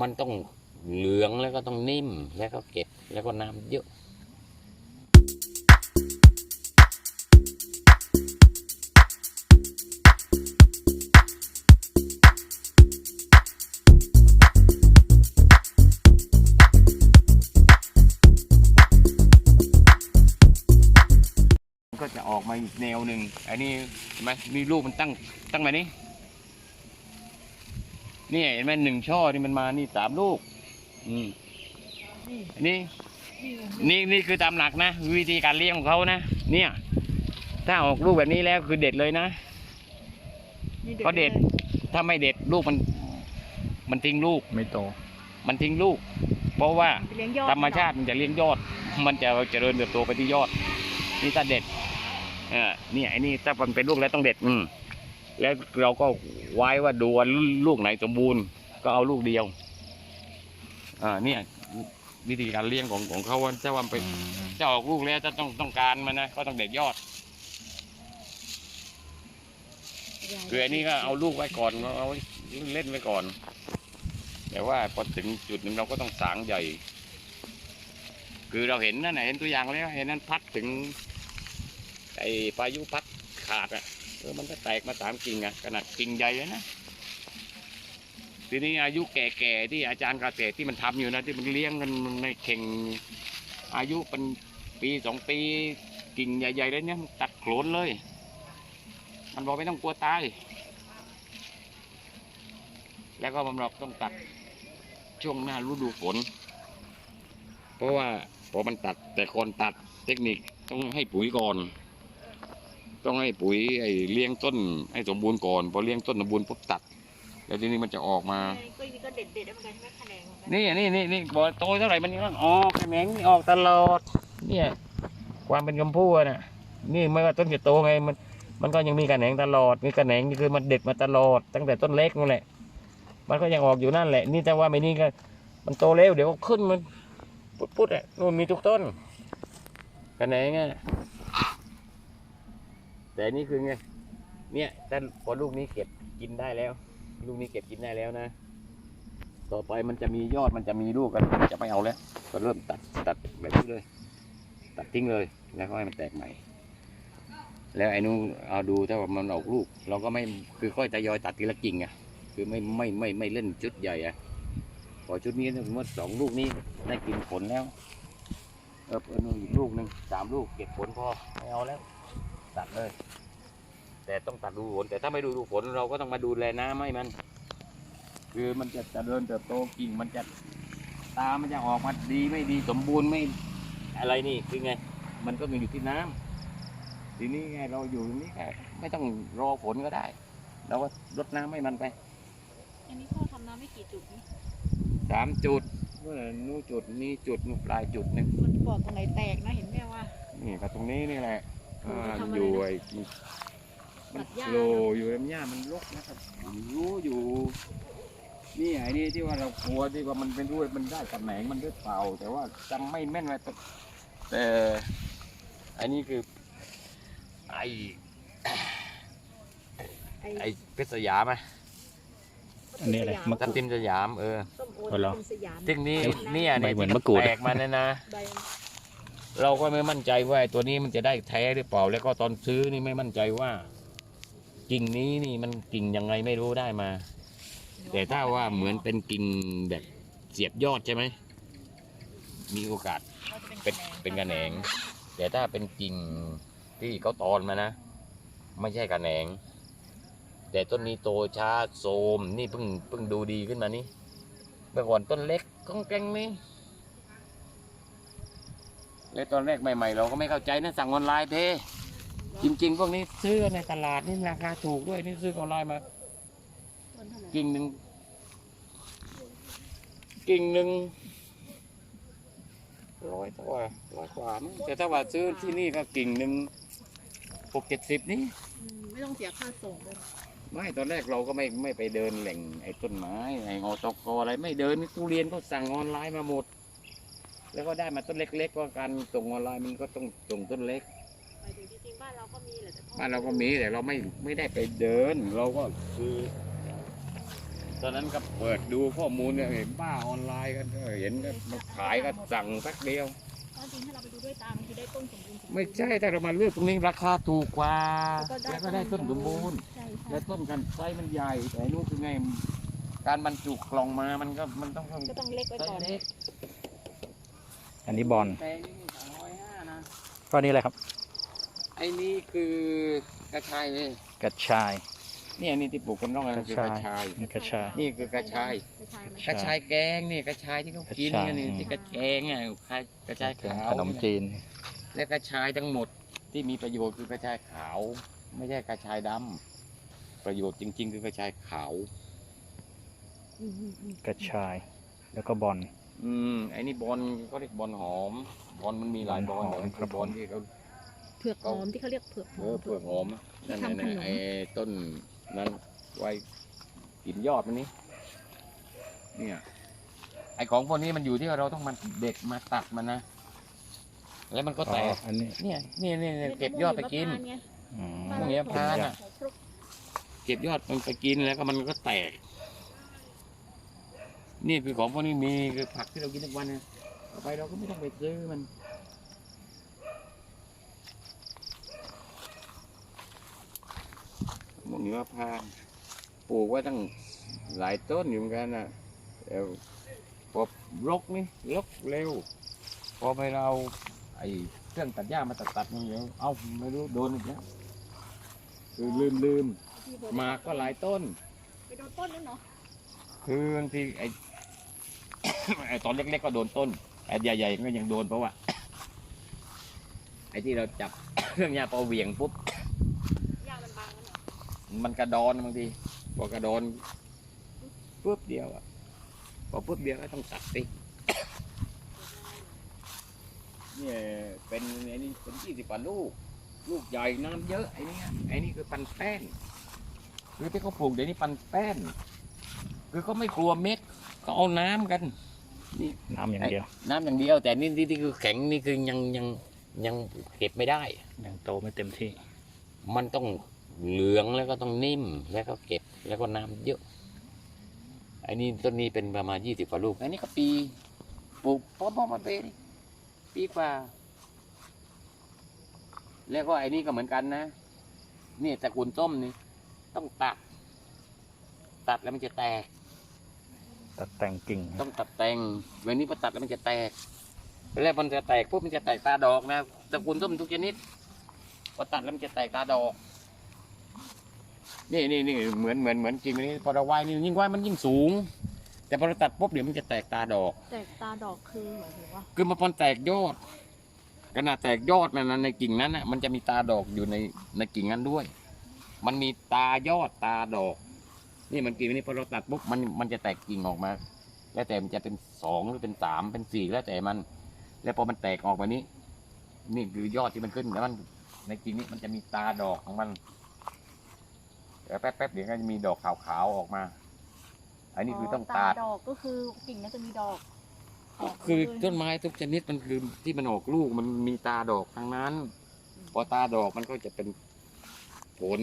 มันต้องเหลืองแล้วก็ต้องนิ่มแล้วก็เก็บแล้วก็น้ำเยอะก็จะออกมาอีกแนวหนึ่งอันนี้เห็นไหมมีลูกมันตั้งตั้งมานี่ นี่เห็นไหมหนึ่งช่อที่มันมานี่สามลูก อืมอันนี้นี่นี่คือตามหลักนะ วิธีการเลี้ยงของเขานะเนี่ย ถ้าออกลูกแบบนี้แล้วคือเด็ดเลยนะก็เด็ดถ้าไม่เด็ดลูกมัน มันทิ้งลูกไม่โต มันทิ้งลูก เพราะว่าเลี้ยงยอดธรรมชาติมันจะเลี้ยงยอด มันจะเจริญเติบโตไปที่ยอด นี่ถ้าเด็ดเออเนี่ยไอ้นี่ถ้ามันเป็นลูกแล้วต้องเด็ด อืม แล้วเราก็ไว้ว่าดูว่าลูกไหนสมบูรณ์ ก็เอาลูกเดียว อ่าเนี่ยวิธีการเลี้ยงของของเขาว่าถ้าว่ามันเป็นจะออกลูกแล้วจะต้องต้องการมันนะก็ต้องเด็ดยอดคืออันนี้ก็เอาลูกไว้ก่อนเอาไว้เล่นไว้ก่อน แต่ว่าพอถึงจุดหนึ่งเราก็ต้องสางใหญ่ คือเราเห็นนั่นน่ะเห็นตัวอย่างแล้ว เห็นนั้นพัดถึง ไอ้พายุพัดขาดอะ เออมันก็แตกมาสามกิ่งอะขนาดกิ่งใหญ่เลยนะทีนี้อายุแก่ๆที่อาจารย์เกษตรที่มันทำอยู่นะที่มันเลี้ยงกันในเข่งอายุเป็นปีสองปีกิ่งใหญ่ๆเลยเนี่ยมันตัดโขนเลย มันบอกไม่ต้องกลัวตายแล้วก็มันบอกต้องตัดช่วงหน้าฤดูฝน เพราะว่าพอมันตัดแต่คนตัดเทคนิคต้องให้ปุ๋ยก่อน ต้องให้ปุ๋ยไอ้เลี้ยงต้น ให้สมบูรณ์ก่อนพอเลี้ยงต้นสมบูรณ์ปุ๊บตัด แล้วทีนี้มันจะออกมาก็ก็เด็ดเด็ดๆแล้วเหมือนกันใช่ไหมแขนงเหมือนกันนี่นี่นี่นี่บอกโตเท่าไหร่มันยังออกแขนงนี่ออกตลอด เนี่ย ความเป็นกำพูอะน่ะ นี่ไม่ว่าต้นจะโตไงมัน มันก็ยังมีกระแหนงตลอดมีกระแหนงนี่คือมันเด็ดมาตลอด ตั้งแต่ต้นเล็กนั่นแหละ มันก็ยังออกอยู่นั่นแหละ นี่แต่ว่าไม่นี่ก็มันโตเร็วเดี๋ยวก็ขึ้นมันพุดๆอะนู่นมีทุกต้นกระแหนงอะ แต่นี่คือไง เนี่ยแต่พอลูกนี้เก็บกินได้แล้ว ลูกนี้เก็บกินได้แล้วนะ ต่อไปมันจะมียอดมันจะมีลูกกันจะไม่เอาแล้ว ก็เริ่มตัดตัดแบบนี้เลย ตัดทิ้งเลย แล้วก็ให้มันแตกใหม่ แล้วไอ้นู้เอาดูถ้าว่ามันออกลูก เราก็ไม่คือค่อยทยอยตัดทีละกิ่งอะคือไม่ไม่ไม่ไม่เล่นชุดใหญ่อะพอชุดนี้สมมติสองลูกนี้ได้กินผลแล้ว เออเออนู่นอีกลูกหนึ่งสามลูกเก็บผลพอไม่เอาแล้ว ตัดเลย แต่ต้องตัดดูผลแต่ถ้าไม่ดูดูผลเราก็ต้องมาดูแลน้ำให้มัน คือมันจะเจริญเติบโตกิ่งมันจะตามันจะออกมาดีไม่ดีสมบูรณ์ไม่อะไรนี่คือไง มันก็มีอยู่ที่น้ำทีนี้ไงเราอยู่ตรงนี้แค่ไม่ต้องรอฝนก็ได้เราก็รดน้ำให้มันไป อันนี้พ่อทำน้ำไม่กี่จุดนี่สามจุดเมื่อนู้นจุดนี้จุดนู้นปลายจุดหนึ่งมันบอกตรงไหนแตกนะเห็นแม่ว่านี่ก็ตรงนี้นี่แหละ อ่าทำอะไรนะอยู่ไอ้มันตัดหญ้า โลอยู่ลำหญ้ามันรกนะครับรู้อยู่ นี่ไอ้นี่ที่ว่าเรากลัวที่ว่ามันเป็นด้วยมันได้ตำแหน่งมันด้วยเปล่า แต่ว่าจำไม่แม่นว่าแต่แต่อันนี้คือ ไอ้ไอ้ไอ้เพชรสยามอะอันนี้อะไรมะทับทิมสยามเออส้มโอเอาเหรอ เป็นสยาม ซึ่งนี่เนี่ยใบเนี่ยเหมือนที่มะกรูด แตกมาเนี่ยนะ ใบ เราก็ไม่มั่นใจว่าไอ้ตัวนี้มันจะได้แท้หรือเปล่า แล้วก็ตอนซื้อนี่ไม่มั่นใจว่ากิ่งนี้นี่มันกิ่งยังไงไม่รู้ได้มา แต่ถ้าว่าเหมือนเป็นกิ่งแบบเสียบยอดใช่ไหมมีโอกาสเป็นเป็นกระแหนง แต่ถ้าเป็นกิ่งที่เขาตอนมานะ ไม่ใช่กระแหนง แต่ต้นนี้โตช้าโทรมนี่เพิ่งเพิ่งดูดีขึ้นมานี่เมื่อก่อนต้นเล็กก้องแกงนี่ แล้วตอนแรกใหม่ๆเราก็ไม่เข้าใจนะสั่งออนไลน์เทจริง ๆ พวกนี้ซื้อในตลาดนี่ราคาถูกด้วยนี่ซื้อออนไลน์มากิ่งหนึ่งกิ่งหนึ่งร้อยกว่าร้อยกว่ามั้งแต่ถ้าว่าซื้อที่นี่ก็กิ่งหนึ่งหกเจ็ดสิบนี่ไม่ต้องเสียค่าส่งด้วยไม่ตอนแรกเราก็ไม่ไม่ไปเดินแหล่งไอ้ต้นไม้ไอ้อตกอะไรไม่เดินทุเรียนก็สั่งออนไลน์มาหมด แล้วก็ได้มาต้นเล็กๆก็การส่งออนไลน์มันก็ต้องส่งต้นเล็กไปดูจริงๆบ้านเราก็มีแหละแต่พ่อบ้านเราก็มีแต่เราไม่ไม่ได้ไปเดิน เราก็คือ ตอนนั้นก็เปิดดูข้อมูลเนี่ยเห็นบ้าออนไลน์กันก็เห็นก็มาขายก็สั่งสักเดียวเพราะจริงถ้าเราไปดูด้วยตามันคือได้ต้นสมบูรณ์สบูรณ์ไม่ใช่แต่เรามาเลือกตรงนี้ราคาถูกกว่า แล้แล้ววก็ก็ได้ได้ต้นสมบูรณ์ ใช่และใช่ต้นกันไซส์มันใหญ่แต่ลูกคือไง การบรรจุกล่องมามันก็มันต้องต้องก็ต้องเล็กไว้ไซก่อนส์เล็ก อันนี้บอลแต่นี่สามร้อยห้านะก็นี่อะไรครับ ไอ้นี่คือกระชายเลยกระชาย เนี่ยนี่ที่ปลูกคนน้องอะไรคือกระชายนี่กระชาย นี่คือกระชายกระชายมันกระชายแกงนี่กระชายที่เขากินกระชายกันนี่ที่กระแกงอะกระชายขาวขนมจีน และกระชายทั้งหมดที่มีประโยชน์คือกระชายขาว ไม่ใช่กระชายดำประโยชน์จริง ๆ คือกระชายขาวอืมอืมอืมกระชาย แล้วก็บอล อืมไอ้นี่บอลเขาเรียกบอลหอม บอลมันมีหลายบอลบอลหอมแต่ครับบอลที่เขาเผือกหอมที่เขาเรียกเผือกหเอออมเปลือกหอมอะนั่นที่ทำขน่ะนมไอ้ต้นนั้นไว้กินยอดมันนี่เนี่ยไอ้ของพวกนี้มันอยู่ที่เราต้องมาเด็กมาตัดมันนะแล้วมันก็อ๋แตอกอันนี้เนี่ยเนี่ยเนี่ยเนี่ยเก็บยอดไปกินอืมพวกเนี้ยพาน่ะคลุกเก็บยอดมันไปกินแล้วก็มันก็แตก นี่คือของพวกนี้มีคือผักที่เรากินทุกวันเนี่ยเอาไปเราก็ไม่ต้องไปซื้อมันหมวกนี้ว่าพานต์ปลูกไว้ตั้งหลายต้นอยู่เหมือนกันนะแต่พอรกนี่รกเร็ว พอไปเราไอ้เครื่องตัดหญ้ามาตัดตัดมันเดี๋ยวเอ้าไม่รู้โดนอีกแล้วคือลืมลืมที่โบหมากก็หลายต้น ไปโดนต้นนั่นเนาะคือบางทีไอ้ ไอตอนเล็กๆก็โดนต้นไอ้ใหญ่ๆก็ยังโดนเพราะว่าไอ้ที่เราจับเครื่องยาพอเหวี่ยงปุ๊บหญ้ามันบางมันกระดอนบางทีพอกระดอนปุ๊บเดียวอะพอปุ๊บเดียวก็ต้องตัดสิเนี่ยเป็นไอ้นี่เป็นยี่สิบกว่าลูก ลูกใหญ่น้ำเยอะไอ้นี่ไอ้นี่คือปันแป้นคือที่เขาปลูกเดี๋ยวนี้ปันแป้น คือเขาไม่กลัวเม็ดเขาเอาน้ำกัน นี่น้ำอย่างเดียว น้ำอย่างเดียว แต่นี่ที่ที่คือแข็งนี่คือยังยังยังเก็บไม่ได้ ยังโตไม่เต็มที่ มันต้องเหลืองแล้วก็ต้องนิ่มแล้วก็เก็บแล้วก็น้ำเยอะไอ้นี่ต้นนี้เป็นประมาณยี่สิบกว่าลูก อันนี้ก็ปีปลูกพร้อมๆมาเป็นปีกว่า แล้วก็ไอ้นี่ก็เหมือนกันนะเนี่ยตระกูลส้มนี่ ต้องตัด ตัดแล้วมันจะแตก ตัดแต่งกิ่งต้องตัดแต่งเวลานี้พอตัดแล้วมันจะแตกแล้วมันจะแตกปุ๊บมันจะแตกตาดอกนะตระกูลส้มทุกชนิดพอตัดแล้วมันจะแตกตาดอก นี่นี่นี่เหมือนเหมือนเหมือนจริงนี่พอเราไหวนี่ยิ่งไหวมันยิ่งสูง แต่พอเราตัดปุ๊บเดี๋ยวมันจะแตกตาดอก แต่ตาดอกคือหมายถึงว่าคือมาพอแตกยอดขนาดแตกยอดนั้นนะในกิ่งนั้นน่ะมันจะมีตาดอกอยู่ในในกิ่งนั้นด้วย มันมีตายอดตาดอก นี่มันกิ่งนี้พอเราตัดปุ๊บมันมันจะแตกกิ่งออกมา แล้วแต่มันจะเป็นสองหรือเป็นสามเป็นสี่แล้วแต่มัน แล้วพอมันแตกออกมานี้ นี่คือยอดที่มันขึ้นแล้วมันในกิ่งนี้มันจะมีตาดอกของมันแล้วแป๊บๆเดี๋ยวก็จะมีดอกขาวๆออกมา อันนี้คือต้องตัดดอกก็คือกิ่งนั้นจะมีดอกออกคือเลยต้นไม้ทุกชนิดมันคือที่มันออกลูกมันมีตาดอกทั้งนั้น พอตาดอกมันก็จะเป็นผล